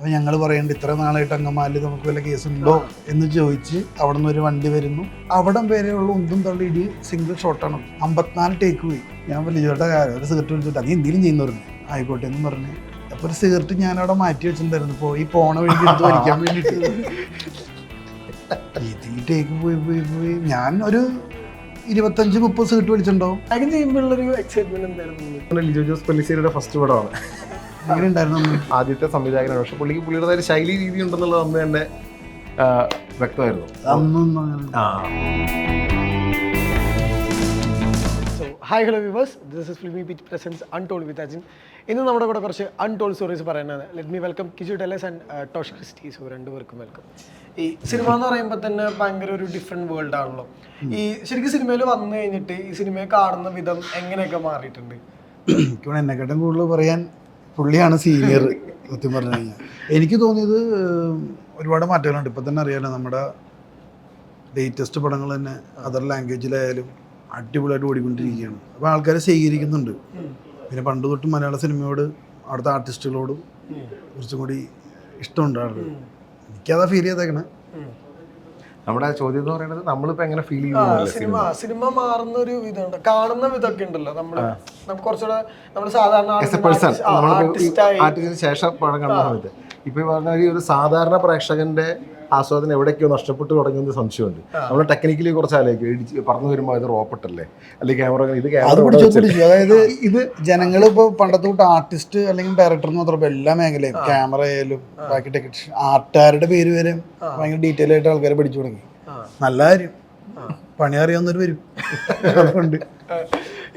അപ്പോൾ ഞങ്ങൾ പറയുന്നുണ്ട് ഇത്ര നാളായിട്ട് അങ്കമാലിൽ നമുക്ക് വല്ല കേസുണ്ടോ? എന്ന് ചോദിച്ച് അവിടെ നിന്ന് ഒരു വണ്ടി വരുന്നു. അവിടം വരെയുള്ള ഉന്തും തള്ളി ഇടി സിംഗിൾ ഷോട്ടാണ് അമ്പത്തിനാല് ടേക്ക് പോയി. ഞാൻ പറഞ്ഞു ചേട്ടാ ഒരു സിഗരറ്റ് വിളിച്ചിട്ട് നീ എന്തെങ്കിലും ചെയ്യുന്നു? പറഞ്ഞു. ആയിക്കോട്ടെ എന്ന് പറഞ്ഞു. അപ്പോൾ ഒരു സിഗരറ്റ് ഞാൻ അവിടെ മാറ്റി വെച്ചിട്ടുണ്ടായിരുന്നു. ഈ പോണ വേണ്ടി എടുത്ത് വലിക്കാൻ വേണ്ടിയിട്ട്. ഈ ടേക്ക് പോയി പോയി പോയി. ഞാൻ ഒരു ഇരുപത്തഞ്ച് മുപ്പത് സിഗരറ്റ് വലിച്ചിട്ടുണ്ടാവും. നായകൻ ചെയ്യുമ്പോഴുള്ളൊരു എക്സൈറ്റ്മെന്റ് എന്തായിരുന്നു? ലിജോ ജോസ് പല്ലിശ്ശേരിയുടെ ഫസ്റ്റ് പടമാണ്. ആദ്യത്തെ സംവിധായകനാണ്. പക്ഷെ പുള്ളിക്ക് പുള്ളിയുടേതായ ശൈലി രീതി ഉണ്ടെന്നുള്ളത് അന്ന് തന്നെ വ്യക്തമായിരുന്നു. അന്നൊന്നും അങ്ങനെ so hi hello viewers this is Filmibeat presents untold with Ajin ഇന്ന് നമ്മുടെ കൂടെ കുറച്ച് അൺടോൾഡ് സ്റ്റോറീസ് പറയാനാണ് let me welcome Kichu Tellus and Tosh Christy so രണ്ടുപേർക്കും വെൽക്കം ഈ സിനിമ എന്ന് പറയുമ്പോൾ തന്നെ ഭയങ്കര ഒരു ഡിഫറെന്റ് വേൾഡ് ആണല്ലോ. ഈ ശരിക്കും സിനിമയിൽ വന്നു കഴിഞ്ഞിട്ട് ഈ സിനിമയെ കാണുന്ന വിധം എങ്ങനെയൊക്കെ മാറിയിട്ടുണ്ട്? എന്നെക്കാട്ടും കൂടുതൽ പറയാൻ പുള്ളിയാണ് സീനിയർ സത്യം പറഞ്ഞു കഴിഞ്ഞാൽ എനിക്ക് തോന്നിയത് ഒരുപാട് മാറ്റങ്ങളുണ്ട്. ഇപ്പം തന്നെ അറിയാലോ നമ്മുടെ ലേറ്റസ്റ്റ് പടങ്ങൾ തന്നെ അതർ ലാംഗ്വേജിലായാലും അടിപൊളിയായിട്ട് ഓടിക്കൊണ്ടിരിക്കുകയാണ്. അപ്പോൾ ആൾക്കാരെ സ്വീകരിക്കുന്നുണ്ട്. പിന്നെ പണ്ട് തൊട്ട് മലയാള സിനിമയോട് അവിടുത്തെ ആർട്ടിസ്റ്റുകളോടും കുറച്ചും കൂടി ഇഷ്ടമുണ്ട് ആളുകൾ എനിക്കതാ ഫീൽ ചെയ്തേക്കണേ. നമ്മുടെ ചോദ്യം എന്ന് പറയുന്നത് നമ്മളിപ്പോ എങ്ങനെ ഫീൽ ചെയ്യുന്നു? സിനിമ സിനിമ മാറുന്ന ഒരു ഇതുണ്ട്. കാണുന്ന വിധമൊക്കെ ഉണ്ടല്ലോ. നമ്മൾ നമുക്ക് കുറച്ചുകൂടെ നമ്മൾ സാധാരണ ശേഷം പടം കാണുന്ന സമയത്ത് ഇപ്പൊ പറഞ്ഞ ഒരു സാധാരണ പ്രേക്ഷകന്റെ ആസ്വാദനം എവിടേക്കോ നഷ്ടപ്പെട്ടു തുടങ്ങിയ സംശയമുണ്ട്. നമ്മൾ ടെക്നിക്കലി കുറച്ച് ആലോചിക്കും. പറഞ്ഞു വരുമ്പോൾ ഇത് റോപ്പട്ടല്ലേ അല്ലെങ്കിൽ ക്യാമറ ഇത് അത് ക്യാമറ അതായത് ഇത് ജനങ്ങൾ ഇപ്പോൾ പണ്ടത്തെ കൂട്ട് ആർട്ടിസ്റ്റ് അല്ലെങ്കിൽ ഡയറക്ടർ എന്ന് മാത്രമല്ല എല്ലാ മേഖലയും ക്യാമറ ആയാലും ബാക്കി ടെക്നീഷ്യൻ ആർട്ടുകാരുടെ പേര് വരെ ഭയങ്കര ഡീറ്റെയിൽ ആയിട്ട് ആൾക്കാരെ പഠിച്ചു തുടങ്ങി. നല്ല കാര്യം. പണി അറിയാവുന്നവർ വരും. അതുകൊണ്ട്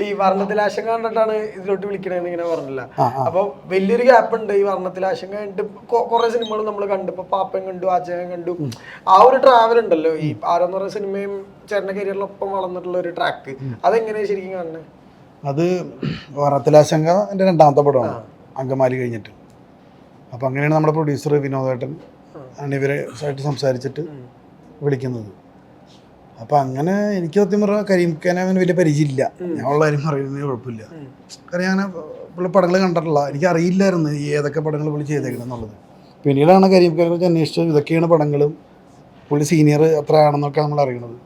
ഈ വർണത്തിലാശം കണ്ടിട്ടാണ് ഇതിലോട്ട് വിളിക്കണെന്ന് ഇങ്ങനെ പറഞ്ഞില്ല. അപ്പൊ വലിയൊരു ഗ്യാപ്പ് ഉണ്ട് ഈ വർണത്തിൽ ആശങ്ക കണ്ടിട്ട് കുറെ സിനിമകൾ നമ്മൾ കണ്ടു. ഇപ്പൊ പാപ്പൻ കണ്ടു ആചകൻ കണ്ടു. ആ ഒരു ട്രാവൽ ഉണ്ടല്ലോ. ഈ ആരെന്ന് പറയുന്ന സിനിമയും ചേട്ടന്റെ കരിയറിലൊപ്പം വളർന്നിട്ടുള്ള ഒരു ട്രാക്ക് അതെങ്ങനെയാ ശരിക്കും കാണുന്നത് അത് വർണത്തിലാശങ്ക എന്റെ രണ്ടാമത്തെ പടമാണ്. അങ്കമാലി കഴിഞ്ഞിട്ട്. അപ്പോൾ അങ്ങനെയാണ് നമ്മുടെ പ്രൊഡ്യൂസർ വിനോദേട്ടൻ ആണ് ഇവരെ ആയിട്ട് സംസാരിച്ചിട്ട് വിളിക്കുന്നത്. അപ്പോൾ അങ്ങനെ എനിക്ക് സത്യം പറഞ്ഞാൽ കരീം ഖാനെ അവന് വലിയ പരിചയമില്ല. ഞാൻ ഉള്ള കാര്യം പറയുന്നതിന് കുഴപ്പമില്ല. കാരണം ഞാൻ പുള്ളി പടങ്ങൾ കണ്ടിട്ടില്ല. എനിക്ക് അറിയില്ലായിരുന്നു ഈ ഏതൊക്കെ പടങ്ങൾ പുള്ളി ചെയ്തേക്കണം എന്നുള്ളത്. പിന്നീടാണ് കരീം ഖാനെ കുറിച്ച് അന്വേഷിച്ചത് ഇതൊക്കെയാണ് പടങ്ങളും. പുള്ളി സീനിയർ എത്ര ആണെന്നൊക്കെ നമ്മൾ അറിയണത്.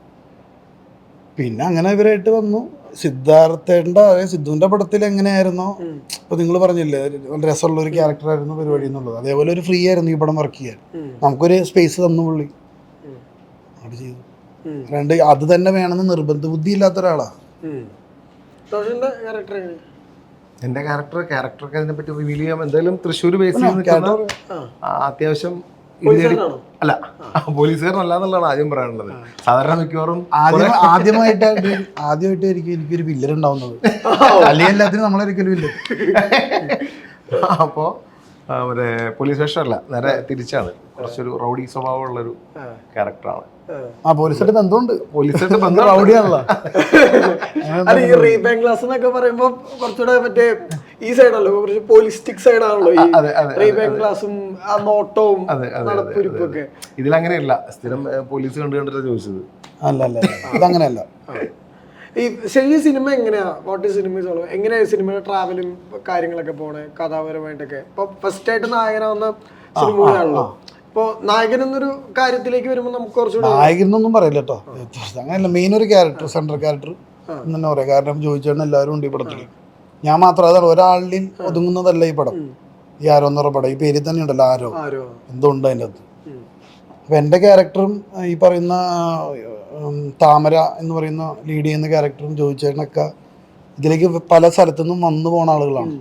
പിന്നെ അങ്ങനെ ഇവരായിട്ട് വന്നു. സിദ്ധാർത്ഥേട്ടന്റെ അതായത് സിദ്ധുവിന്റെ പടത്തിൽ എങ്ങനെയായിരുന്നോ? ഇപ്പോൾ നിങ്ങൾ പറഞ്ഞില്ലേ നല്ല രസമുള്ള ഒരു ക്യാരക്ടറായിരുന്നു പരിപാടി എന്നുള്ളത്. അതേപോലെ ഒരു ഫ്രീ ആയിരുന്നു ഈ പടം വർക്ക് ചെയ്യാൻ. നമുക്കൊരു സ്പേസ് തന്നു പുള്ളി. അവിടെ ചെയ്തു. രണ്ട് അത് തന്നെ വേണമെന്ന് നിർബന്ധ ബുദ്ധി ഇല്ലാത്ത ഒരാളാ റോഷന്റെ ക്യാരക്ടർ എന്റെ ക്യാരക്ടർ ക്യാരക്ടറൊക്കെ അതിനെ പറ്റി റിവീൽ ചെയ്യാം എന്തായാലും തൃശ്ശൂർ ബേസ് അത്യാവശ്യം അല്ല പോലീസുകാരനല്ല എന്നുള്ളതാണ് ആദ്യം പറയാനുള്ളത്. സാധാരണ മിക്കവാറും ആദ്യം ആദ്യമായിട്ടായിട്ട് ആദ്യമായിട്ടായിരിക്കും എനിക്കൊരു വില്ലർ ഉണ്ടാവുന്നത്. അല്ലെങ്കിൽ എല്ലാത്തിനും നമ്മളായിരിക്കും വില്ലൻ അപ്പോ മറ്റേ പോലീസ് സ്റ്റേഷൻ അല്ല നേരെ തിരിച്ചാണ്. കുറച്ചൊരു റൗഡി സ്വഭാവമുള്ളൊരു ക്യാരക്ടറാണ് ആ പോലീസായിട്ട് ബന്ധമുണ്ട് പോലീസായിട്ട് ബന്ധം റൗഡിയാണല്ലോ അല്ല ഈ റീബാങ്ക് ക്ലാസ് എന്നൊക്കെ പറയുമ്പോ കുറച്ചുകൂടെ മറ്റേ ഈ സൈഡല്ലോ കുറച്ച് പോളിസ്റ്റിക് സൈഡാണല്ലോ ഈ റീബാങ്ക് ക്ലാസും ആ നോട്ടവും നടപ്പുരിപ്പൊക്കെ. ഇതിലങ്ങനെയല്ല സ്ഥിരം പോലീസ് കണ്ടു കണ്ടിട്ട് ചോദിച്ചത്. അല്ല അല്ല. ഇതങ്ങനെയല്ല. ഈ ശരിക്കും സിനിമ എങ്ങനെയാ? വാട്ട് ഈസ് സിനിമ എങ്ങനെയാ സിനിമയുടെ ട്രാവലും കാര്യങ്ങളൊക്കെ പോണേ? കഥാപരമായിട്ടൊക്കെ. ഇപ്പൊ ഫസ്റ്റ് ആയിട്ട് നായകനാവുന്ന സിനിമയാണല്ലോ. ഇപ്പൊ നായകൻ എന്നൊരു കാര്യത്തിലേക്ക് വരുമ്പോൾ നമുക്ക് നായകൻ നായകനൊന്നും പറയില്ല കേട്ടോ അങ്ങനെയല്ല മെയിൻ ഒരു ക്യാരക്ടർ സെൻട്രൽ ക്യാരക്ടർ എന്ന് തന്നെ പറയാം. കാരണം ചോദിച്ചാണ് എല്ലാവരും ഉണ്ട് ഈ പടത്തിൽ ഞാൻ മാത്രം അതാണ് ഒരാളിൽ ഒതുങ്ങുന്നതല്ല ഈ പടം. ഈ ആരോ എന്ന് പറഞ്ഞ പടം. ഈ പേരിൽ തന്നെ ഉണ്ടല്ലോ ആരോ. എന്തുണ്ട് അതിന്റെ അകത്ത്. അപ്പം എന്റെ ക്യാരക്ടറും ഈ പറയുന്ന താമര എന്ന് പറയുന്ന ലീഡ് ചെയ്യുന്ന ക്യാരക്ടറും ചോദിച്ചേട്ടനൊക്കെ ഇതിലേക്ക് പല സ്ഥലത്തു നിന്നും വന്നു പോണ ആളുകളാണ്.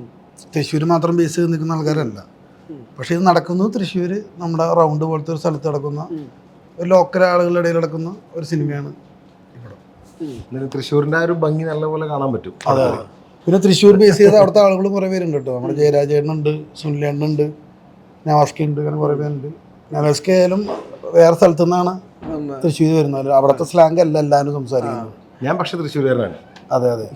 തൃശ്ശൂർ മാത്രം ബേസ് ചെയ്ത് നിൽക്കുന്ന ആൾക്കാരല്ല. പക്ഷേ ഇത് നടക്കുന്നത് തൃശ്ശൂർ നമ്മുടെ റൗണ്ട് പോലത്തെ ഒരു സ്ഥലത്ത് നടക്കുന്ന ഒരു ലോക്കൽ ആളുകളുടെ ഇടയിൽ നടക്കുന്ന ഒരു സിനിമയാണ് തൃശ്ശൂരിന്റെ ആ ഒരു ഭംഗി നല്ലപോലെ കാണാൻ പറ്റും. അതെ അതെ. പിന്നെ തൃശ്ശൂർ ബേസ് ചെയ്ത അവിടുത്തെ ആളുകൾ കുറേ പേരുണ്ട് കേട്ടോ. നമ്മുടെ സുനിൽ സുനിലേണ്ണുണ്ട് നവാസ്കി ഉണ്ട് അങ്ങനെ കുറേ പേരുണ്ട്. നവാസ്കി ആയാലും വേറെ സ്ഥലത്തു നിന്നാണ് തൃശ്ശൂർ വരുന്നത്. അവിടുത്തെ സ്ലാങ് അല്ല എല്ലാവരും സംസാരിക്കുന്നത്. ഞാൻ പക്ഷേ തൃശ്ശൂരുകാരനാണ്. അതെ അതെ.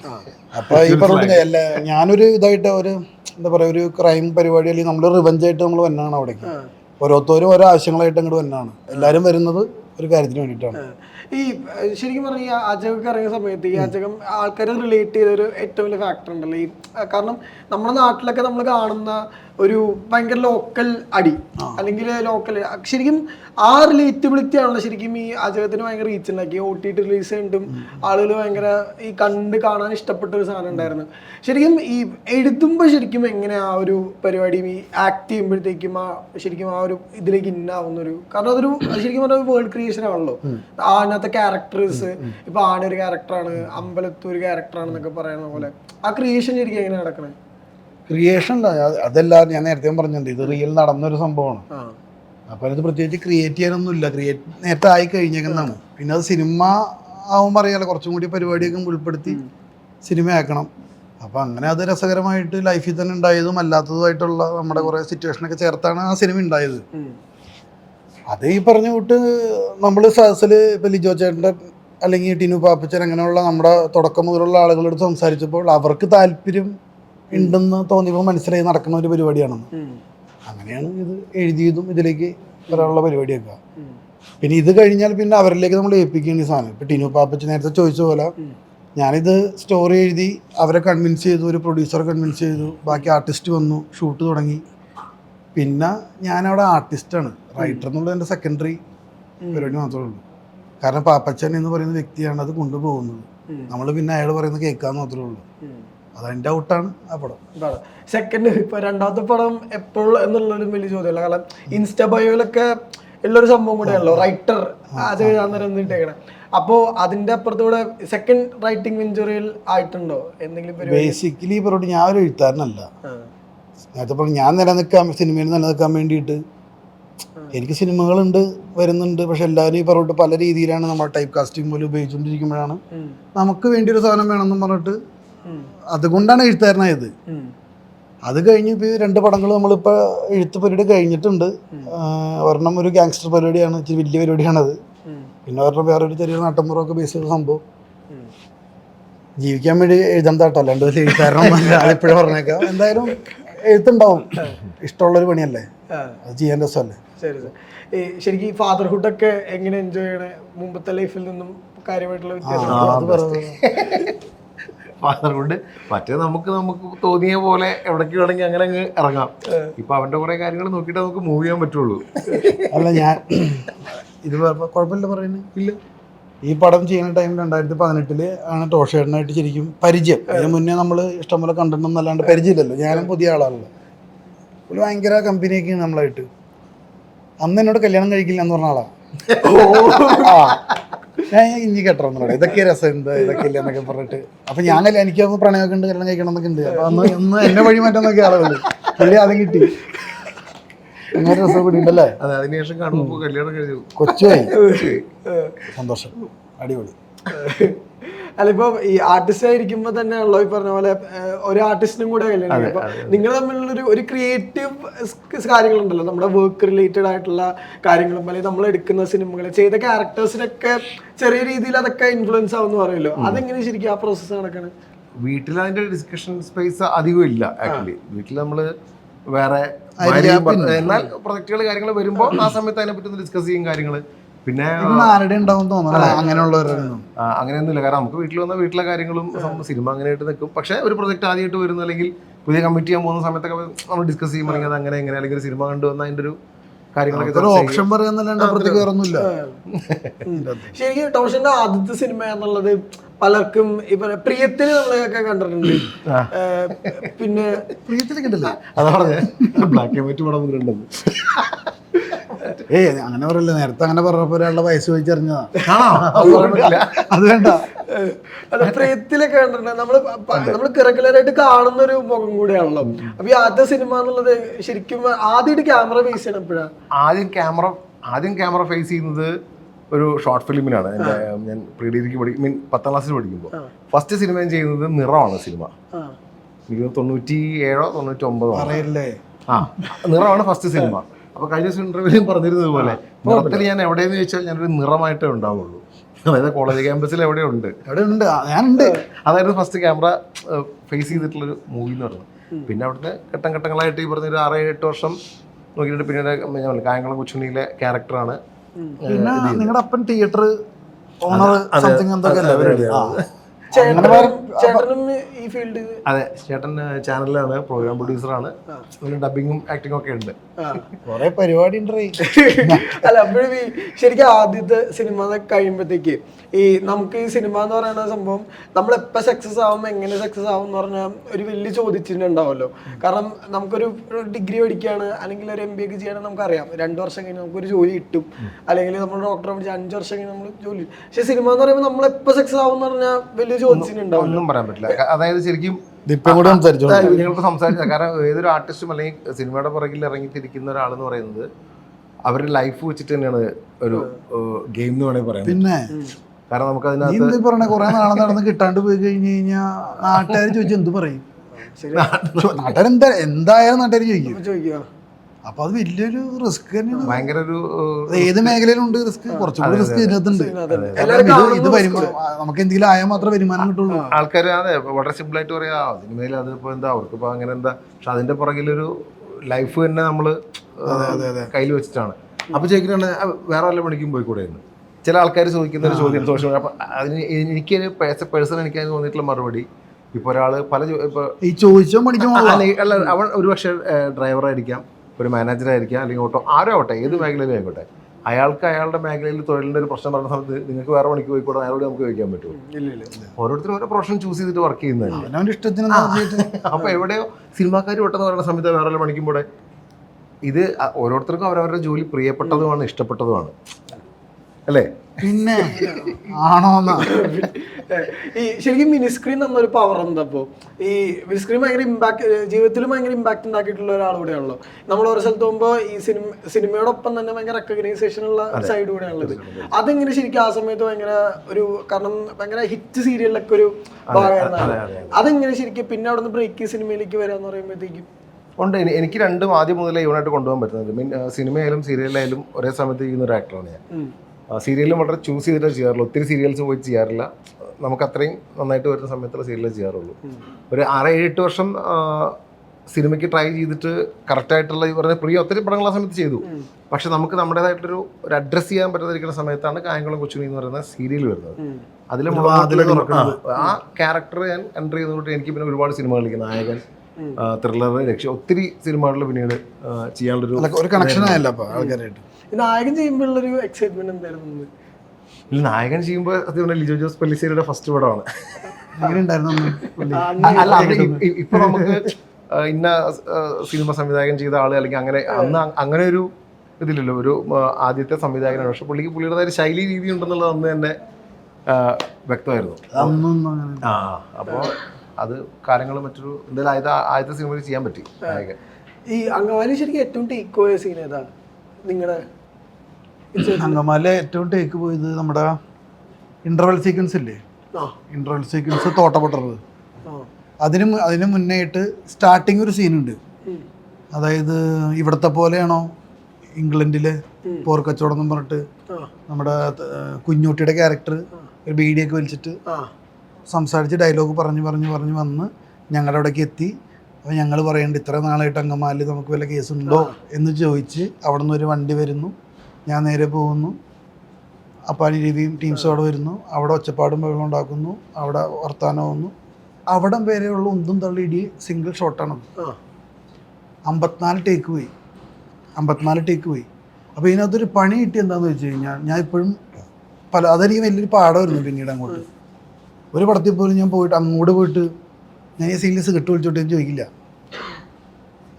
അപ്പൊ ഈ പറഞ്ഞ അല്ല ഞാനൊരു ഇതായിട്ട് ഒരു എന്താ പറയാ ഒരു ക്രൈം പരിപാടി അല്ലെങ്കിൽ നമ്മൾ റിവഞ്ച് ആയിട്ട് നമ്മൾ വന്നാണ് അവിടേക്ക്. ഓരോരുത്തരും ഓരോ ആവശ്യങ്ങളായിട്ട് അങ്ങോട്ട് വന്നാണ്. എല്ലാവരും വരുന്നത് ഒരു കാര്യത്തിന് വേണ്ടിയിട്ടാണ്. ഈ ശരിക്കും പറഞ്ഞാൽ ഈ അജകൊക്കെ ഇറങ്ങിയ സമയത്ത് ഈ അജകം ആൾക്കാരെ റിലേറ്റ് ചെയ്ത ഒരു ഏറ്റവും വലിയ ഫാക്ടർ ഉണ്ടല്ലോ. ഈ കാരണം നമ്മുടെ നാട്ടിലൊക്കെ നമ്മൾ കാണുന്ന ഒരു ഭയങ്കര ലോക്കൽ അടി. അല്ലെങ്കിൽ ലോക്കൽ ശരിക്കും ആ റിലേറ്റബിലിറ്റി ആണല്ലോ ശരിക്കും ഈ അജയത്തിന് ഭയങ്കര റീച്ച് ഉണ്ടാക്കി. ഒ ടി ടി റിലീസ് ചെയ്തിട്ടും ആളുകൾ ഭയങ്കര ഈ കണ്ട് കാണാൻ ഇഷ്ടപ്പെട്ട ഒരു സാധനം ഉണ്ടായിരുന്നു. ശരിക്കും ഈ എഴുതുമ്പോൾ ശരിക്കും എങ്ങനെ ആ ഒരു പരിപാടി ഈ ആക്ട് ചെയ്യുമ്പോഴത്തേക്കും ആ ശരിക്കും ആ ഒരു ഇതിലേക്ക് ഇന്നാവുന്ന ഒരു കാരണം അതൊരു ശരിക്കും പറഞ്ഞാൽ വേൾഡ് ക്രിയേഷൻ ആണല്ലോ. അതിനകത്തെ ക്യാരക്ടേഴ്സ് ഇപ്പൊ ആന ഒരു ക്യാരക്ടറാണ് അമ്പലത്തൊരു ക്യാരക്ടറാണെന്നൊക്കെ പറയുന്ന പോലെ. ആ ക്രിയേഷൻ ശരിക്കും എങ്ങനെ നടക്കണേ? ക്രിയേഷൻ അതല്ല ഞാൻ നേരത്തെ പറഞ്ഞിട്ടുണ്ട്. ഇത് റിയൽ നടന്നൊരു സംഭവമാണ്. അപ്പൊ അപ്പോൾ അത് പ്രത്യേകിച്ച് ക്രിയേറ്റ് ചെയ്യാനൊന്നുമില്ല. ക്രിയേറ്റ് നേരത്തെ ആയി കഴിഞ്ഞേക്കുന്നതാണ്. പിന്നെ അത് സിനിമ ആവുമ്പോൾ അറിയാലോ കുറച്ചും കൂടി പരിപാടിയൊക്കെ ഉൾപ്പെടുത്തി സിനിമ ആക്കണം അപ്പോൾ അങ്ങനെ അത് രസകരമായിട്ട് ലൈഫിൽ തന്നെ ഉണ്ടായതും അല്ലാത്തതുമായിട്ടുള്ള നമ്മുടെ കുറേ സിറ്റുവേഷനൊക്കെ ചേർത്താണ് ആ സിനിമ ഉണ്ടായത്. അത് ഈ പറഞ്ഞ കൂട്ട് നമ്മൾ സദസ്സിൽ ഇപ്പോൾ ലിജോ ചേട്ടന്റെ അല്ലെങ്കിൽ ടിനു പാപ്പച്ചൻ അങ്ങനെയുള്ള നമ്മുടെ തുടക്കം മുതലുള്ള ആളുകളോട് സംസാരിച്ചപ്പോൾ അവർക്ക് താല്പര്യം ഉണ്ടെന്ന് തോന്നിയപ്പോൾ മനസ്സിലായി നടക്കുന്ന ഒരു പരിപാടിയാണെന്ന്. അങ്ങനെയാണ് ഇത് എഴുതിയതും ഇതിലേക്ക് വരാനുള്ള പരിപാടിയൊക്കെ. പിന്നെ ഇത് കഴിഞ്ഞാൽ പിന്നെ അവരിലേക്ക് നമ്മൾ ഏൽപ്പിക്കേണ്ട സാധനം. ഇപ്പം ടിനു പാപ്പച്ച് നേരത്തെ ചോദിച്ച പോലെ. ഞാനിത് സ്റ്റോറി എഴുതി അവരെ കൺവിൻസ് ചെയ്തു ഒരു പ്രൊഡ്യൂസർ കൺവിൻസ് ചെയ്തു ബാക്കി ആർട്ടിസ്റ്റ് വന്നു ഷൂട്ട് തുടങ്ങി. പിന്നെ ഞാനവിടെ ആർട്ടിസ്റ്റാണ് റൈറ്റർ എന്നുള്ളത് എന്റെ സെക്കൻഡറി പരിപാടി മാത്രമേ ഉള്ളൂ. കാരണം പാപ്പച്ചൻ എന്ന് പറയുന്ന വ്യക്തിയാണ് അത് കൊണ്ടുപോകുന്നത്. നമ്മൾ പിന്നെ അയാൾ പറയുന്നത് കേൾക്കാൻ മാത്രമേ ഉള്ളൂ. അതെന്റെ ഔട്ടാണ് ആ പടം. സെക്കൻഡ് ഇപ്പൊ രണ്ടാമത്തെ പടം എപ്പോൾ എന്നുള്ളൊരു വലിയ ചോദ്യമല്ല. കാരണം ഇൻസ്റ്റ ബയോയിലൊക്കെ ഉള്ളൊരു സംഭവം കൂടെയാണല്ലോ. റൈറ്റർ അത് എഴുതാൻ നേരം ഇട്ടേക്കണേ. അപ്പോ അതിന്റെ അപ്പുറത്തൂടെ സെക്കൻഡ് റൈറ്റിംഗ് വെഞ്ചറിയിൽ ആയിട്ടുണ്ടോ? എന്തെങ്കിലും ബേസിക്കലി പറഞ്ഞു ഞാൻ ഒരു എഴുത്താരനല്ല. നേരത്തെ പറഞ്ഞു ഞാൻ നിലനിൽക്കാൻ സിനിമയിൽ നിലനിൽക്കാൻ വേണ്ടിയിട്ട്. എനിക്ക് സിനിമകളുണ്ട് വരുന്നുണ്ട്. പക്ഷെ എല്ലാവരും ഈ പറഞ്ഞിട്ട് പല രീതിയിലാണ് നമ്മൾ ടൈപ്പ് കാസ്റ്റിംഗ് പോലും ഉപയോഗിച്ചുകൊണ്ടിരിക്കുമ്പോഴാണ് നമുക്ക് വേണ്ടി ഒരു സാധനം വേണമെന്നും പറഞ്ഞിട്ട്. അതുകൊണ്ടാണ് എഴുത്തുകാരനായത്. അത് കഴിഞ്ഞ് ഇപ്പോൾ രണ്ട് പടങ്ങൾ നമ്മളിപ്പോൾ എഴുത്ത് പരിപാടി കഴിഞ്ഞിട്ടുണ്ട്. ഒരെണ്ണം ഒരു ഗാങ്സ്റ്റർ പരിപാടിയാണ് ഇച്ചിരി വലിയ പരിപാടിയാണത്. പിന്നെ ഒരെണ്ണം വേറൊരു ചെറിയൊരു നാട്ടമ്പുറമൊക്കെ ബേസ് ചെയ്ത സംഭവം. ജീവിക്കാൻ വേണ്ടി എഴുതാൻ താട്ടോ അല്ലാണ്ട് എഴുത്താരണം അതിപ്പോഴും പറഞ്ഞേക്കാം. എന്തായാലും എഴുത്തുണ്ടാവും. ഇഷ്ടമുള്ളൊരു പണിയല്ലേ? അത് ചെയ്യാൻ രസമല്ലേ? ശരിക്കും ഈ ഫാദർഹുഡ് ഒക്കെ എങ്ങനെ എൻജോയ് ചെയ്യണേ? മുമ്പത്തെ ലൈഫിൽ നിന്നും കാര്യമായിട്ടുള്ള വ്യത്യാസം കൊണ്ട് മറ്റേ നമുക്ക് നമുക്ക് തോന്നിയ പോലെ എവിടേക്ക് വേണമെങ്കിൽ അങ്ങനെ അങ്ങ് ഇറങ്ങാം. ഇപ്പൊ അവന്റെ കുറെ കാര്യങ്ങൾ നോക്കിയിട്ട് നമുക്ക് മൂവ് ചെയ്യാൻ പറ്റുള്ളൂ. അല്ല ഞാൻ ഇത് കുഴപ്പമില്ല പറയുന്നത് ഇല്ല. ഈ പടം ചെയ്യുന്ന ടൈം രണ്ടായിരത്തി പതിനെട്ടിൽ ആണ് ടോഷേട്ടനായിട്ട് ശരിക്കും പരിചയം. അതിന് മുന്നേ നമ്മൾ ഇഷ്ടംപോലെ കണ്ടിട്ടുണ്ടെന്ന് എന്നല്ലാണ്ട് പരിചയമില്ലല്ലോ. ഞാനും പുതിയ ആളാണല്ലോ. ഒരു ഭയങ്കര കമ്പനിയൊക്കെയാണ് നമ്മളായിട്ട്. അന്ന് എന്നോട് കല്യാണം കഴിക്കില്ല എന്ന് പറഞ്ഞ ആളാ. ഞാൻ ഇനി കേട്ടോന്നോടെ ഇതൊക്കെ രസം എന്താ ഇതൊക്കെ ഇല്ല എന്നൊക്കെ പറഞ്ഞിട്ട്. അപ്പൊ ഞാനല്ല എനിക്കൊന്ന് പ്രണയമൊക്കെ ഉണ്ട് കല്യാണം കഴിക്കണം എന്നൊക്കെ ഉണ്ട്. അപ്പൊ അന്ന് ഒന്ന് എന്നെ വഴി മാറ്റാന്നൊക്കെ ആളുകൾ പുള്ളി ആദ്യം കിട്ടി. അങ്ങനെ രസം കൂടി ഉണ്ടല്ലേ? അതെ അതിനുശേഷം കാണുമ്പോൾ കല്യാണം കഴിഞ്ഞു. കൊച്ചുമായി സന്തോഷം. അടിപൊളി. അല്ല ഇപ്പൊ ഈ ആർട്ടിസ്റ്റ് ആയിരിക്കുമ്പോ തന്നെ ഉള്ള ഈ പറഞ്ഞ പോലെ ഒരു ആർട്ടിസ്റ്റിനും കൂടെ കല്യാണം. നിങ്ങൾ തമ്മിലുള്ള ഒരു ഒരു ക്രിയേറ്റീവ് കാര്യങ്ങളുണ്ടല്ലോ. നമ്മുടെ വർക്ക് റിലേറ്റഡ് ആയിട്ടുള്ള കാര്യങ്ങളും അല്ലെങ്കിൽ നമ്മൾ എടുക്കുന്ന സിനിമകൾ ചെയ്ത ക്യാരക്ടേഴ്സിനൊക്കെ ചെറിയ രീതിയിൽ അതൊക്കെ ഇൻഫ്ലുവൻസ് ആവുമെന്ന് പറയുമല്ലോ. അതെങ്ങനെ ശരിക്കും ആ പ്രോസസ് നടക്കണേ? വീട്ടിൽ അതിന്റെ ഡിസ്കഷൻ സ്പേസ് അധികം ഇല്ല ആക്ച്വലി വീട്ടിൽ നമ്മൾ വേറെ എന്നാൽ പ്രൊജക്ടുകൾ കാര്യങ്ങൾ വരുമ്പോൾ ആ സമയത്ത് അതിനെ പറ്റി ഡിസ്കസ് ചെയ്യും കാര്യങ്ങൾ പിന്നെ ആരുടെ ഉണ്ടാവും തോന്നുന്നു അങ്ങനെയുള്ളവരൊന്നും അങ്ങനെയൊന്നുമില്ല. കാരണം നമുക്ക് വീട്ടിൽ വന്ന വീട്ടിലെ കാര്യങ്ങളും സിനിമ സിനിമ അങ്ങനെയായിട്ട് നിൽക്കും. പക്ഷെ ഒരു പ്രൊജക്ട് ആദ്യമായിട്ട് വരുന്ന അല്ലെങ്കിൽ പുതിയ കമ്മിറ്റ് ചെയ്യാൻ പോകുന്ന സമയത്തൊക്കെ നമ്മൾ ഡിസ്കസ് ചെയ്യുമ്പോൾ അല്ലെങ്കിൽ അത് അങ്ങനെ എങ്ങനെ അല്ലെങ്കിൽ ഒരു സിനിമ കണ്ടു വന്ന അതിന്റെ ഒരു കാര്യങ്ങളൊക്കെ ഒരു ഓപ്ഷൻ പറയാന്നല്ലാണ്ട് അപ്പുറത്തേക്ക് വേറൊന്നുമില്ല. ശരിക്കും ടോഷന്റെ ആദ്യത്തെ സിനിമ എന്നുള്ളത് പലർക്കും ഇപ്പൊ പ്രിയത്തിൽ പ്രിയത്തിന് നമ്മളൊക്കെ കണ്ടിട്ടുണ്ട് പിന്നെ പ്രിയത്തിലൊക്കെ ഉണ്ടല്ലേ അതാ പറഞ്ഞേ. ബ്ലാക്ക് ആൻഡ് വൈറ്റ് പടം ഉണ്ടെന്ന് ഏയ് അങ്ങനെ പറയല്ലേ. നേരത്തെ അങ്ങനെ പറഞ്ഞപ്പോ ഒരാളുടെ വയസ്സ് ചോദിച്ചറിഞ്ഞതാ. അത് വേണ്ട. പ്രിയത്തിലൊക്കെ കണ്ടിട്ടുണ്ട്. നമ്മൾ നമ്മൾ റെഗുലർ ആയിട്ട് കാണുന്ന ഒരു മുഖം കൂടിയാണല്ലോ. അപ്പൊ ഈ ആദ്യ സിനിമ എന്നുള്ളത് ശരിക്കും ആദ്യമായിട്ട് ക്യാമറ ഫേസ് ചെയ്യണം എപ്പോഴാണ് ആദ്യം ക്യാമറ ആദ്യം ക്യാമറ ഫേസ് ചെയ്യുന്നത് ഒരു ഷോർട്ട് ഫിലിമിനാണ് എന്റെ ഞാൻ പ്രീ ഡിഗ്രിക്ക് പഠിക്കും മീൻ പത്താം ക്ലാസ്സിൽ പഠിക്കുമ്പോൾ ഫസ്റ്റ് സിനിമ ഞാൻ ചെയ്യുന്നത് നിറമാണ് സിനിമ എനിക്ക് തൊണ്ണൂറ്റി ഏഴോ തൊണ്ണൂറ്റി ഒമ്പതോ ആണ്. പറയല്ലേ? ആ നിറമാണ് ഫസ്റ്റ് സിനിമ അപ്പൊ കഴിഞ്ഞ ദിവസം ഇന്റർവ്യൂവിലും പറഞ്ഞിരുന്നത് പോലെ നിറത്തിൽ ഞാൻ എവിടെയെന്ന് ചോദിച്ചാൽ ഞാനൊരു നിറമായിട്ടേ ഉണ്ടാവുള്ളൂ. അതായത് കോളേജ് ക്യാമ്പസിൽ എവിടെ ഉണ്ട് അവിടെ ഉണ്ട് ഞാനുണ്ട്. അതായിരുന്നു ഫസ്റ്റ് ക്യാമറ ഫേസ് ചെയ്തിട്ടുള്ളൊരു മൂവി എന്ന് പറയുന്നത് പിന്നെ അവിടുത്തെ ഘട്ടം ഘട്ടങ്ങളായിട്ട് ഈ പറഞ്ഞൊരു ആറ് ഏഴ് എട്ട് വർഷം നോക്കിയിട്ട് പിന്നീട് കായംകുളം കൊച്ചുണ്ണിയിലെ ക്യാരക്ടറാണ് പിന്നെ നിങ്ങളുടെ അപ്പൻ തിയേറ്റർ ഓണർ സംതിങ് എന്തൊക്കെ അതെ ചേട്ടൻ ചാനലിലാണ് പ്രോഗ്രാം പ്രൊഡ്യൂസറാണ് ഡബിങ്ങും ആക്ടിങ്ങും ഒക്കെ ഉണ്ട്. കുറെ പരിപാടി ഉണ്ട് അല്ല അപ്പോഴും ശരിക്കും ആദ്യത്തെ സിനിമ കഴിയുമ്പോഴത്തേക്ക് ഈ നമുക്ക് ഈ സിനിമ എന്ന് പറയുന്ന സംഭവം നമ്മൾ എപ്പോൾ സക്സസ് ആവും എങ്ങനെ സക്സസ് ആവും എന്ന് പറഞ്ഞാൽ ഒരു വലിയ ചോദിച്ചിട്ട് ഉണ്ടാവുമല്ലോ. കാരണം നമുക്കൊരു ഡിഗ്രി പഠിക്കുകയാണ് അല്ലെങ്കിൽ ഒരു എം ബി ഒക്കെ ചെയ്യണം നമുക്കറിയാം. രണ്ട് വർഷം കഴിഞ്ഞ് നമുക്കൊരു ജോലി കിട്ടും. അല്ലെങ്കിൽ നമ്മൾ ഡോക്ടറെ പഠിച്ച് അഞ്ച് വർഷം കഴിഞ്ഞ് നമ്മൾ ജോലി ചെയ്യും. പക്ഷെ സിനിമ എന്ന് പറയുമ്പോൾ നമ്മൾ എപ്പോൾ സക്സസ് ആവും എന്ന് പറഞ്ഞാൽ വലിയ ചോദിച്ചിട്ടുണ്ടാവും ഉണ്ടാവും ഒന്നും പറയാൻ പറ്റില്ല. അതായത് ശരിക്കും കൂടെ സംസാരിച്ചോ നിങ്ങൾക്ക് സംസാരിച്ച കാരണം ഏതൊരു ആർട്ടിസ്റ്റും അല്ലെങ്കിൽ സിനിമയുടെ പുറകിൽ ഇറങ്ങിത്തിരിക്കുന്ന ഒരാളെന്ന് പറയുന്നത് അവരുടെ ലൈഫ് വെച്ചിട്ട് തന്നെയാണ് ഒരു ഗെയിം എന്ന് വേണമെങ്കിൽ പറയാം പിന്നെ കാരണം നമുക്ക് അതിനകത്ത് പറഞ്ഞ? കുറെ നാളെ നടന്ന് കിട്ടാണ്ട് പോയി കഴിഞ്ഞു കഴിഞ്ഞാൽ നാട്ടുകാർ ചോദിച്ചു എന്ത് പറയും? നാട്ടുകാർ എന്താ എന്തായാലും നാട്ടുകാർ ചോദിക്കും. അപ്പൊ ചോദിക്കുക അപ്പൊ അത് വലിയൊരു റിസ്ക് തന്നെയാണ്. ഭയങ്കര ഒരു ഏത് മേഖലയിലുണ്ട് റിസ്ക്? കുറച്ചുകൂടി റിസ്ക് ഇതിനകത്തുണ്ട്. ഇത് വരുമ്പോൾ വരുമാനം നമുക്ക് എന്തെങ്കിലും ആയാൽ മാത്രമേ വരുമാനം കിട്ടുള്ളൂ. ആൾക്കാർ അതെ വളരെ സിമ്പിൾ ആയിട്ട് പറയാ അതിന് മേലെ അതിപ്പോ എന്താ അവർക്ക് ഇപ്പൊ അങ്ങനെ എന്താ? പക്ഷെ അതിന്റെ പുറകിലൊരു ലൈഫ് തന്നെ നമ്മൾ കയ്യിൽ വെച്ചിട്ടാണ്. അപ്പൊ ചോദിക്കുന്നത് വേറെ വല്ല പണിക്കും പോയിക്കൂടെ എന്ന് ചില ആൾക്കാർ ചോദിക്കുന്ന ഒരു ചോദ്യം സോഷ്യൽ മീഡിയ അപ്പൊ അതിന് എനിക്ക് പേഴ്സൺ എനിക്ക് അതിന് തോന്നിയിട്ടുള്ള മറുപടി. ഇപ്പൊ ഒരാൾ പല ഈ ചോദിച്ചോ പഠിച്ചോ അല്ല അവൻ ഒരു പക്ഷേ ഡ്രൈവർ ആയിരിക്കാം ഒരു മാനേജർ ആയിരിക്കാം അല്ലെങ്കിൽ ഓട്ടോ ആരോ ആവട്ടെ ഏത് മേഖലയിലും ആയിക്കോട്ടെ. അയാൾക്ക് അയാളുടെ മേഖലയിൽ തൊഴിലിന്റെ ഒരു പ്രശ്നം പറഞ്ഞ സമയത്ത് നിങ്ങൾക്ക് വേറെ പണിക്ക് പോയിക്കൂടെ അയാളോട് നമുക്ക് ചോദിക്കാൻ പറ്റുമോ ഓരോരുത്തരും ഓരോ പ്രൊഫഷൻ ചൂസ് ചെയ്തിട്ട് വർക്ക് ചെയ്തിട്ട് അപ്പൊ എവിടെയോ സിനിമാക്കാർ പെട്ടെന്ന് പറയുന്ന സമയത്ത് വേറെ പണിക്കുമ്പോടെ ഇത് ഓരോരുത്തർക്കും അവരവരുടെ ജോലി പ്രിയപ്പെട്ടതുമാണ് ഇഷ്ടപ്പെട്ടതുമാണ്. അല്ലേ? പിന്നെ ആണോന്നാ? ഈ ശരിക്കും മിനിസ്ക്രീൻ എന്നൊരു പവർ എന്താ ഇപ്പോ ഈ മിനിസ്ക്രീൻ ഭയങ്കര ഇമ്പാക്ട് ജീവിതത്തിൽ ഭയങ്കര ഇമ്പാക്ട് ഉണ്ടാക്കിയിട്ടുള്ള ഒരാൾ കൂടെയാണല്ലോ നമ്മൾ ഓരോ സ്ഥലത്ത് പോകുമ്പോൾ ഈ സിനിമ സിനിമയോടൊപ്പം തന്നെ ഭയങ്കര റെക്കഗ്നൈസേഷൻ ഉള്ള സൈഡ് കൂടെയാണുള്ളത്. അതെങ്ങനെ ശരിക്കും ആ സമയത്ത് ഭയങ്കര ഒരു കാരണം ഭയങ്കര ഹിറ്റ് സീരിയലിലൊക്കെ ഒരു ഭാഗമായിരുന്നു അതെങ്ങനെ ശരിക്കും പിന്നെ അവിടെ നിന്ന് ബ്രേക്ക് സിനിമയിലേക്ക് വരാന്ന് പറയുമ്പോഴത്തേക്കും? ഉണ്ട്. എനി- എനിക്ക് രണ്ടും ആദ്യം മുതലേ ഇവനായിട്ട് കൊണ്ടുപോകാൻ പറ്റുന്നത്. മീൻ സിനിമയായാലും സീരിയലായാലും ഒരേ സമയത്ത് ചെയ്യുന്ന ഒരു ആക്ടറാണ് ഞാൻ. സീരിയലും വളരെ ചൂസ് ചെയ്തിട്ടേ ചെയ്യാറുള്ളൂ. ഒത്തിരി സീരിയൽസ് പോയി ചെയ്യാറില്ല. നമുക്ക് അത്രയും നന്നായിട്ട് വരുന്ന സമയത്തുള്ള സീരിയലേ ചെയ്യാറുള്ളൂ. ഒരു ആറ് ഏഴ് എട്ട് വർഷം സിനിമയ്ക്ക് ട്രൈ ചെയ്തിട്ട് കറക്റ്റായിട്ടുള്ള ഈ പറഞ്ഞ പ്രിയ ഒത്തിരി പടങ്ങൾ ആ സമയത്ത് ചെയ്തു. പക്ഷെ നമുക്ക് നമ്മുടേതായിട്ടൊരു ഒരു അഡ്രസ്സ് ചെയ്യാൻ പറ്റാതിരിക്കുന്ന സമയത്താണ് കായംകുളം കൊച്ചുണി എന്ന് പറയുന്ന സീരിയൽ വരുന്നത്. അതിൽ ആ. ക്യാരക്ടർ ഞാൻ എന്റർ ചെയ്തുകൊണ്ട് എനിക്ക് പിന്നെ ഒരുപാട് സിനിമകൾ കളിക്കും. നായകൻ ത്രില്ലർ രക്ഷ ഒത്തിരി സിനിമകളിൽ പിന്നീട് ചെയ്യാനുള്ളൊരു ഒരു കണക്ഷൻ ആയല്ലോ അപ്പൊ ആൾക്കാരായിട്ട്. ഈ നായകൻ ചെയ്യുമ്പോഴുള്ളൊരു എക്സൈറ്റ്മെന്റ് എന്തായിരുന്നു ഇല്ല, നായകൻ ചെയ്യുമ്പോൾ സത്യം പറഞ്ഞാൽ ലിജോ ജോസ് പല്ലിശ്ശേരിയുടെ ഫസ്റ്റ് പടമാണ്. എങ്ങനെ ഉണ്ടായിരുന്നു അന്ന് അല്ല ഇപ്പൊ നമുക്ക് ഇന്ന സിനിമ സംവിധായകൻ ചെയ്ത ആൾ അല്ലെങ്കിൽ അങ്ങനെ അന്ന് അങ്ങനെ ഒരു ഇതില്ലല്ലോ ഒരു ആദ്യത്തെ സംവിധായകനാണ്. പക്ഷെ പുള്ളിക്ക് പുള്ളിയുടേതായ ഒരു ശൈലി രീതി ഉണ്ടെന്നുള്ളത് അന്ന് തന്നെ വ്യക്തമായിരുന്നു. അങ്ങനെ. ആ അപ്പോൾ അത് കാര്യങ്ങൾ മറ്റൊരു എന്തായാലും ആദ്യത്തെ ആദ്യത്തെ സിനിമയിൽ ചെയ്യാൻ പറ്റി. നായകൻ ഈ അങ്കമാലി ശരിക്കും ഏറ്റവും ടേക്ക് പോയ സീൻ ഏതാ? നിങ്ങളുടെ അങ്കമാലി ഏറ്റവും ടേക്ക് പോയത് നമ്മുടെ ഇന്റർവെൽ സീക്വൻസ് ഇല്ലേ? ആ. ഇന്റർവെൽ സീക്വൻസ് തോട്ടപ്പെട്ടത് ആ. അതിന് അതിന് മുന്നേ ആയിട്ട് സ്റ്റാർട്ടിങ് ഒരു സീനുണ്ട്. അതായത് ഇവിടത്തെ പോലെയാണോ ഇംഗ്ലണ്ടിലെ പോർക്കച്ചവടം എന്ന് പറഞ്ഞിട്ട് നമ്മുടെ കുഞ്ഞുട്ടിയുടെ ക്യാരക്ടർ ഒരു ബീഡിയൊക്കെ വലിച്ചിട്ട് ആ. സംസാരിച്ച് ഡയലോഗ് പറഞ്ഞ് പറഞ്ഞ് പറഞ്ഞ് വന്ന് ഞങ്ങളുടെ അവിടേക്ക് എത്തി. അപ്പോൾ ഞങ്ങൾ പറയുന്നുണ്ട് ഇത്ര നാളായിട്ട് അങ്കമാലിൽ നമുക്ക് വല്ല കേസുണ്ടോ? എന്ന് ചോദിച്ച് അവിടെ നിന്ന് ഒരു വണ്ടി വരുന്നു. ഞാൻ നേരെ പോകുന്നു. അപ്പാനി രീതിയും ടീംസും അവിടെ വരുന്നു. അവിടെ ഒച്ചപ്പാടും ബഹളം ഉണ്ടാക്കുന്നു. അവിടെ വർത്താനമാവുന്നു അവിടം വരെയുള്ള ഉന്തും തള്ളിയിടി സിംഗിൾ ഷോട്ടാണ് അമ്പത്തിനാല് ടേക്ക് പോയി. അമ്പത്തിനാല് ടേക്ക് പോയി. അപ്പോൾ ഇതിനകത്തൊരു പണി കിട്ടി എന്താണെന്ന് വെച്ച് കഴിഞ്ഞാൽ ഞാൻ ഇപ്പോഴും പല അതെനിക്ക് വലിയൊരു പാഠമായിരുന്നു പിന്നീട് അങ്ങോട്ട്. ഒരു പടത്തിൽ പോലും ഞാൻ പോയിട്ട് അങ്ങോട്ട് പോയിട്ട് ഞാൻ ഈ സീരിയസ് കിട്ടു വിളിച്ചോട്ടെ എന്ന് ചോദിക്കില്ല.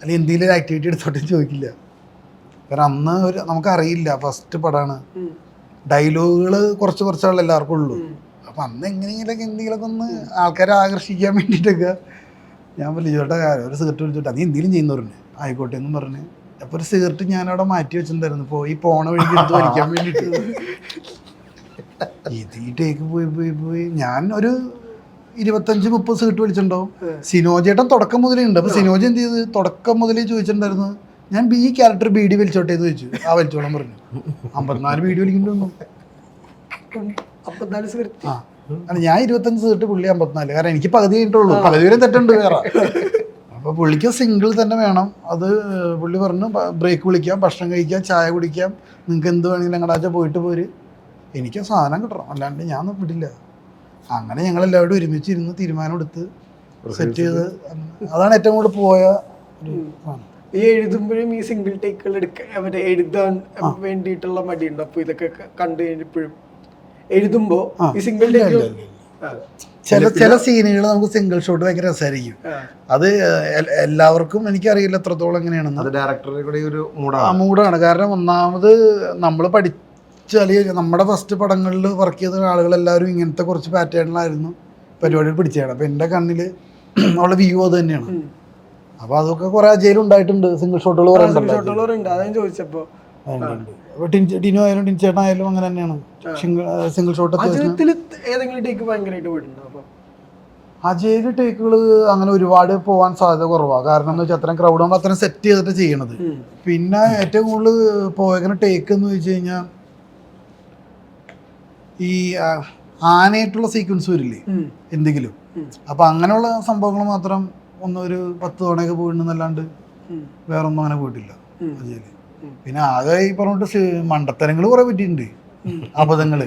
അല്ലെങ്കിൽ എന്തെങ്കിലും ഒരു ആക്ടിവിറ്റി എടുത്തോട്ടെ എന്ന് ചോദിക്കില്ല. കാരണം അന്ന് ഒരു നമുക്കറിയില്ല ഫസ്റ്റ് പടമാണ് ഡയലോഗുകൾ കുറച്ച് കുറച്ചാണല്ലോ എല്ലാവർക്കും ഉള്ളൂ. അപ്പം അന്ന് എങ്ങനെയെങ്കിലൊക്കെ എന്തെങ്കിലുമൊക്കെ ഒന്ന് ആൾക്കാരെ ആകർഷിക്കാൻ വേണ്ടിയിട്ടൊക്കെ ഞാൻ പറഞ്ഞു ചേട്ടാ ഒരു സിഗരറ്റ് വിളിച്ചോട്ടെ. നീ എന്തെങ്കിലും ചെയ്യുന്നവരുണ്ട് ആയിക്കോട്ടെ എന്ന് പറഞ്ഞ്. അപ്പോൾ ഒരു സിഗരറ്റ് ഞാനവിടെ അവിടെ മാറ്റി വെച്ചിട്ടുണ്ടായിരുന്നു. ഇപ്പോൾ ഈ പോണ വഴിക്ക് എടുത്ത് വലിക്കാൻ വേണ്ടിയിട്ട്. ഈ ടേക്ക് പോയി പോയി പോയി. ഞാൻ ഒരു ഇരുപത്തഞ്ച് മുപ്പത് സീറ്റ് വിളിച്ചിട്ടുണ്ടാവും സിനോജേട്ടൻ തുടക്കം മുതലേ ഉണ്ട്. അപ്പോൾ സിനോജ് എന്ത് ചെയ്ത്? തുടക്കം മുതലേ ചോദിച്ചിട്ടുണ്ടായിരുന്നു. ഞാൻ ബി ക്യാരക്ടർ ബി ഡി വലിച്ചോട്ടെ എന്ന് ചോദിച്ചു. ആ വലിച്ചോളം പറഞ്ഞു. അമ്പത്തിനാല് ബി വലിക്കുന്നുണ്ടോ അമ്പത്തിനാല് സിഗരറ്റ് ആ. അല്ല ഞാൻ ഇരുപത്തഞ്ച് സീറ്റ് പുള്ളി അമ്പത്തിനാല്. കാരണം എനിക്ക് പകുതി കഴിഞ്ഞിട്ടുള്ളൂ. പകുതി വരെ തെറ്റുണ്ട് വേറെ. അപ്പോൾ പുള്ളിക്ക് സിംഗിൾ തന്നെ വേണം. അത് പുള്ളി പറഞ്ഞു ബ്രേക്ക് വിളിക്കാം ഭക്ഷണം കഴിക്കാം ചായ കുടിക്കാം. നിങ്ങൾക്ക് എന്ത് വേണമെങ്കിലും ഞങ്ങളുടെ പോയിട്ട് പോര്. എനിക്ക് ആ സാധനം കിട്ടണം. അല്ലാണ്ട് ഞാൻ വിടില്ല അങ്ങനെ ഞങ്ങൾ എല്ലാവരും ഒരുമിച്ച് ഇരുന്ന് തീരുമാനം എടുത്ത് സെറ്റ് ചെയ്ത്. അതാണ് ഏറ്റവും കൂടുതൽ പോയ ഒരു സാധനം. ഈ എഴുതുമ്പോഴും ഈ സിംഗിൾ ടേക്കുകൾ എടുക്കാൻ എഴുതാൻ വേണ്ടിയിട്ടുള്ള മടിയുണ്ട്? അപ്പൊ ഇതൊക്കെ കണ്ടു കഴിഞ്ഞപ്പോഴും. എഴുതുമ്പോ ഈ സിംഗിൾ ടേക്കുകൾ ചില ചില സീനുകൾ നമുക്ക് സിംഗിൾ ഷോട്ട് ഭയങ്കര രസമായിരിക്കും അത് എല്ലാവർക്കും എനിക്കറിയില്ല എത്രത്തോളം എങ്ങനെയാണെന്ന്. മൂടാണ് കാരണം ഒന്നാമത് നമ്മൾ പഠിച്ചാൽ നമ്മുടെ ഫസ്റ്റ് പടങ്ങളിൽ വർക്ക് ചെയ്ത ആളുകളെല്ലാവരും ഇങ്ങനത്തെ കുറച്ച് പാറ്റേണിലായിരുന്നു പരിപാടികൾ പിടിച്ചതാണ് അപ്പം എന്റെ കണ്ണിൽ ഉള്ള വ്യൂ അത് തന്നെയാണ്. അപ്പോൾ അതൊക്കെ കുറേ അജയിൽ ഉണ്ടായിട്ടുണ്ട് സിംഗിൾ ഷോട്ടുകൾ ഷോട്ടുകളുണ്ട് അതാ ഞാൻ ചോദിച്ചപ്പോ. അപ്പോൾ ടിൻ ടിനു ആയാലും ടിൻ ചേട്ടനായാലും അങ്ങനെ തന്നെയാണ്. സിംഗിൾ ഷോട്ട് ഏതെങ്കിലും ടേക്ക് ഭയങ്കരമായിട്ട് പോയിട്ടുണ്ടോ അപ്പൊ? അജയിൽ ടേക്കുകൾ അങ്ങനെ ഒരുപാട് പോകാൻ സാധ്യത കുറവാണ് കാരണം എന്ന് വെച്ചാൽ അത്രയും ക്രൗഡ് നമ്മൾ അത്രയും സെറ്റ് ചെയ്തിട്ട് ചെയ്യണത്. പിന്നെ ഏറ്റവും കൂടുതൽ പോയങ്ങനെ ടേക്ക് എന്ന് വെച്ച് കഴിഞ്ഞാൽ ഈ ആനയായിട്ടുള്ള സീക്വൻസ് വരില്ലേ. എന്തെങ്കിലും. അപ്പൊ അങ്ങനെയുള്ള സംഭവങ്ങൾ മാത്രം ഒന്ന് ഒരു പത്ത് തവണയൊക്കെ പോയിട്ടുണ്ടെന്നല്ലാണ്ട് വേറൊന്നും അങ്ങനെ പോയിട്ടില്ല. അജയിൽ. പിന്നെ ആകെ ഈ പറഞ്ഞിട്ട് മണ്ടത്തരങ്ങൾ കുറെ പറ്റിയിട്ടുണ്ട്. അബദ്ധങ്ങൾ.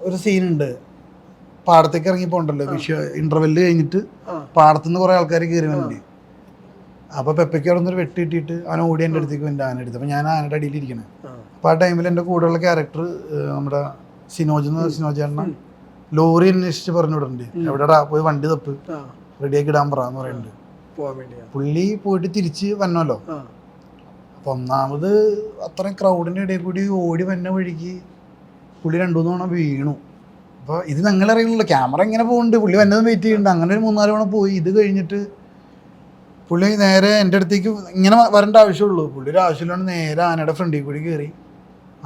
ഒരു സീനുണ്ട്. പാടത്തേക്ക് ഇറങ്ങി പോകണ്ടല്ലോ. വിഷ ഇന്റർവെൽ കഴിഞ്ഞിട്ട്. പാടത്തുനിന്ന് കുറെ ആൾക്കാർ കയറി വണ്ടി അപ്പൊ പെപ്പയ്ക്ക് അവിടെ നിന്ന് വെട്ടി ഇട്ടിട്ട് അവൻ ഓടി എന്റെ അടുത്തേക്ക് വണ്ടി ആന എടുത്ത് അപ്പൊ ഞാൻ ആനയുടെ അടിയിലിരിക്കണേ. ആ. അപ്പോൾ ആ ടൈമിൽ എന്റെ കൂടെയുള്ള ക്യാരക്ടർ നമ്മുടെ സിനോജ് എന്ന് സിനോജ് എണ്ണ ലോറി അന്വേഷിച്ച് പറഞ്ഞു വിടണ്ടേ. എവിടെടാ? പോയി വണ്ടി തപ്പ്. റെഡിയാക്കി ഇടാൻ പറ എന്ന് പറയുന്നുണ്ട് പുള്ളി പോയിട്ട് തിരിച്ച് വന്നല്ലോ. അപ്പൊ അപ്പം ഒന്നാമത് അത്രയും ക്രൗഡിന്റെ ഇടയിൽ കൂടി ഓടി വന്ന വഴിക്ക് പുള്ളി രണ്ടു മൂന്ന് തവണ വീണു. അപ്പോൾ ഇത് ഞങ്ങൾ അറിയുള്ളൂ ക്യാമറ ഇങ്ങനെ പോകുന്നുണ്ട് പുള്ളി വന്നതും വെയിറ്റ് ചെയ്യുന്നുണ്ട് അങ്ങനെ ഒരു മൂന്നാൽ തവണ പോയി. ഇത് കഴിഞ്ഞിട്ട് പുള്ളി നേരെ എന്റെ അടുത്തേക്ക് ഇങ്ങനെ വരേണ്ട ആവശ്യമുള്ളൂ. പുള്ളി ഒരു ആവശ്യമില്ലാണ്ട് നേരെ ആനയുടെ ഫ്രണ്ടിൽ കൂടി കയറി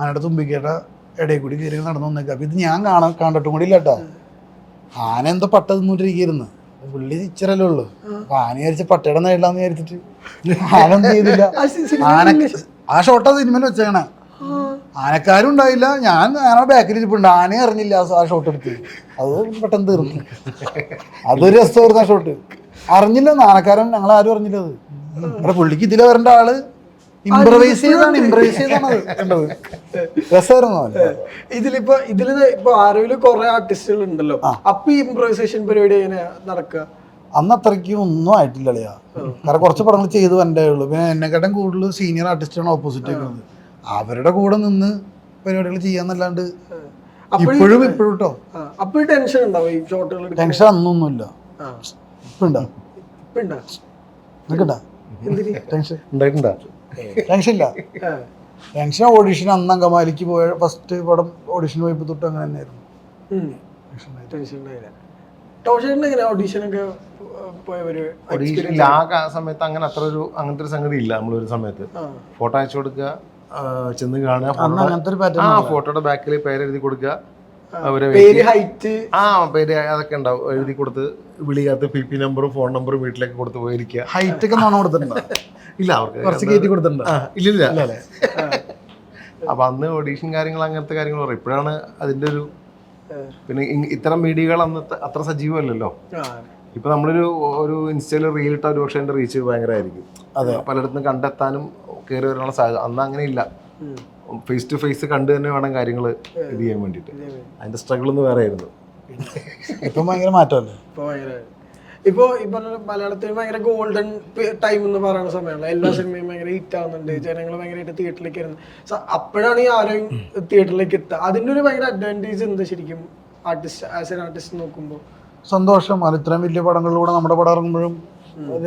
ആനയുടെ തുമ്പിക്കയുടെ ഇടയിൽ കൂടി കയറി നടന്നു വന്നേക്കാം. അപ്പം ഇത് ഞാൻ കാണാൻ കണ്ടിട്ടും കൂടി ഇല്ല കേട്ടോ ആന എന്തോ പട്ട തിന്നുകൊണ്ടിരിക്കുന്നു പുള്ളി ഇച്ചിരല്ലേ ഉള്ളൂ. അപ്പൊ ആന വിചാരിച്ച പട്ടയുടെ നേടാന്ന് വിചാരിച്ചിട്ട് ആന ഒന്നും ചെയ്തില്ല. ആന ആ ഷോട്ടാ സിനിമയിൽ വെച്ചേക്കണേ. ആനക്കാരും ഉണ്ടായില്ല. ഞാൻ ആന ബാക്കിൽ ഇരിപ്പുണ്ട്. ആനയെ അറിഞ്ഞില്ല ആ- ഷോട്ട് എടുത്ത്. അത് പെട്ടെന്ന് തീർന്നു. അതൊരു രസമായിരുന്നു ആ ഷോട്ട് അറിഞ്ഞില്ല ആനക്കാരൻ ഞങ്ങൾ ആരും അറിഞ്ഞില്ല അത്. പുള്ളിക്ക് ഇതിലെ വരേണ്ട ആൾ ഇംപ്രവൈസ് ചെയ്താണ് ഇംപ്രവൈസ് ചെയ്താണ് അത് കണ്ടത്. രസമായിരുന്നു ഇതിലിപ്പോ ഇതിൽ ഇപ്പൊ ആരോഗ്യ കുറെ ആർട്ടിസ്റ്റുകൾ ഉണ്ടല്ലോ അപ്പൊ ഈ ഇംപ്രൈസേഷൻ പരിപാടി എങ്ങനെ നടക്കുക അന്ന് അത്രയ്ക്കും ഒന്നും ആയിട്ടില്ല അളിയാ. കാരണം കുറച്ച് പടങ്ങൾ ചെയ്തു വരണ്ടേ ഉള്ളൂ. പിന്നെ എന്നെക്കാട്ടും കൂടുതൽ സീനിയർ ആർട്ടിസ്റ്റാണ് ഓപ്പോസിറ്റ് നിൽക്കുന്നത് അവരുടെ കൂടെ നിന്ന് പരിപാടികൾ ചെയ്യാന്നല്ലാണ്ട് ഇപ്പോഴും ഇപ്പോഴും കേട്ടോ ടെൻഷൻ ഉണ്ടാവും ഈ ഷോട്ടുകൾ ടെൻഷൻ അന്നൊന്നുമില്ല. ഇപ്പൊ ഉണ്ടോ ഇപ്പൊ ഉണ്ടോ? നിൽക്കണ്ട എന്തിന്? ടെൻഷൻ ഉണ്ടായിട്ടുണ്ടാ? ടെൻഷൻ ഇല്ല ടെൻഷൻ ഓഡിഷൻ അന്ന് അങ്കമാലിക്ക് പോയ ഫസ്റ്റ് പടം ഓഡിഷൻ പോയപ്പോൾ തൊട്ട് അങ്ങനെ തന്നെയായിരുന്നു. ആ സമയത്ത് അങ്ങനെ അത്ര ഒരു അങ്ങനത്തെ ഒരു സംഗതി ഇല്ല നമ്മളൊരു സമയത്ത്. ഫോട്ടോ അയച്ചു കൊടുക്കുക ആ, ചെന്ന് കാണുക ആ ഫോട്ടോയുടെ ബാക്കിൽ പേര് എഴുതി കൊടുക്കുക അവരെ ഹൈറ്റ് ആ പേര് അതൊക്കെ ഉണ്ടാവും. എഴുതി കൊടുത്ത് വിളിക്കാത്ത പി പി നമ്പറും ഫോൺ നമ്പറും വീട്ടിലേക്ക് കൊടുത്ത് പോയിരിക്കുക. ഹൈറ്റ് ഒക്കെ നാണോ കൊടുത്തിട്ടുണ്ടോ ഇല്ല അവർക്ക് കുറച്ച് കയറ്റി കൊടുത്തിട്ടുണ്ട്. ഇല്ല ഇല്ല. അപ്പൊ അന്ന് ഓഡീഷൻ കാര്യങ്ങൾ അങ്ങനത്തെ കാര്യങ്ങൾ പറയും. ഇപ്പോഴാണ് അതിന്റെ ഒരു പിന്നെ ഇത്തരം മീഡിയകൾ അന്ന് അത്ര സജീവമല്ലല്ലോ. ഇപ്പൊ നമ്മളൊരു ഒരു ഇൻസ്റ്റയിൽ റീൽ ഇട്ട ഒരു പക്ഷേ റീച്ച് ഭയങ്കരമായിരിക്കും അതെ. പലയിടത്തും കണ്ടെത്താനും കയറി വരാനുള്ള സാധ്യത. അന്ന് അങ്ങനെ ഇല്ല. ഫേസ് ടു ഫേസ് കണ്ടു തന്നെ വേണം കാര്യങ്ങൾ ഇത് ചെയ്യാൻ വേണ്ടിയിട്ട്. അതിന്റെ സ്ട്രഗിൾ ഒന്ന് വേറെ ആയിരുന്നു. ഇപ്പം ഭയങ്കര മാറ്റമല്ലേ? ഇപ്പൊ ഇപ്പൊ ഈ പറഞ്ഞ മലയാളത്തിൽ ഭയങ്കര ഗോൾഡൻ ടൈം എന്ന് പറയുന്ന സമയമാണ്. എല്ലാ സിനിമയും ഭയങ്കര ഹിറ്റ് ആവുന്നുണ്ട്. ജനങ്ങൾ ഭയങ്കരമായിട്ട് തിയേറ്ററിലേക്ക് വരുന്നത് സോ അപ്പോഴാണ് ഈ ആരോഗ്യം തിയേറ്ററിലേക്ക് എത്തുക അതിന്റെ ഒരു ഭയങ്കര അഡ്വാന്റേജ് എന്താ ശരിക്കും ആർട്ടിസ്റ്റ് ആസ് എൻ ആർട്ടിസ്റ്റ് നോക്കുമ്പോൾ സന്തോഷം. അത് ഇത്രയും വലിയ പടങ്ങളിലൂടെ നമ്മുടെ പടം ഇറങ്ങുമ്പോഴും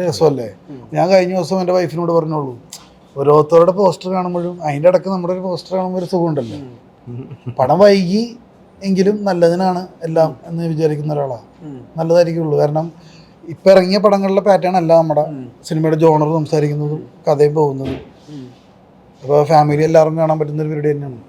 രസമല്ലേ? ഞാൻ കഴിഞ്ഞ ദിവസം എന്റെ വൈഫിനോട് പറഞ്ഞോളൂ. ഓരോരുത്തരുടെ പോസ്റ്റർ കാണുമ്പോഴും അതിന്റെ ഇടയ്ക്ക് നമ്മുടെ ഒരു പോസ്റ്റർ കാണുമ്പോൾ ഒരു സുഖമുണ്ടല്ലോ. പടം വൈകി എങ്കിലും നല്ലതിനാണ് എല്ലാം എന്ന് വിചാരിക്കുന്ന ഒരാളാണ് നല്ലതായിരിക്കുള്ളൂ. കാരണം ഇപ്പം ഇറങ്ങിയ പടങ്ങളിലെ പാറ്റേൺ അല്ല നമ്മുടെ സിനിമയുടെ ജോണർ സംസാരിക്കുന്നതും കഥയും പോകുന്നതും. അപ്പോൾ ഫാമിലി എല്ലാവർക്കും കാണാൻ പറ്റുന്ന ഒരു പരിപാടി തന്നെയാണ്.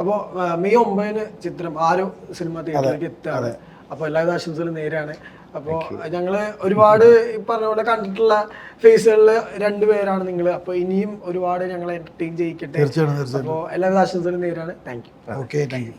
അപ്പോൾ മെയ് ഒമ്പതിന് ചിത്രം ആരോ സിനിമ തിയേറ്ററിലേക്ക് എത്താതെ. അപ്പോൾ എല്ലാവിധ ആശംസകളും നേരെയാണ് അപ്പോൾ ഞങ്ങൾ ഒരുപാട് പറഞ്ഞ പോലെ കണ്ടിട്ടുള്ള ഫേസുകളിൽ രണ്ടുപേരാണ് നിങ്ങൾ അപ്പോൾ ഇനിയും ഒരുപാട് ഞങ്ങളെ എന്റർടൈൻ ചെയ്യിക്കട്ടെ. അപ്പോൾ എല്ലാവിധ ആശംസകളും നേരെയാണ് thank you okay thank you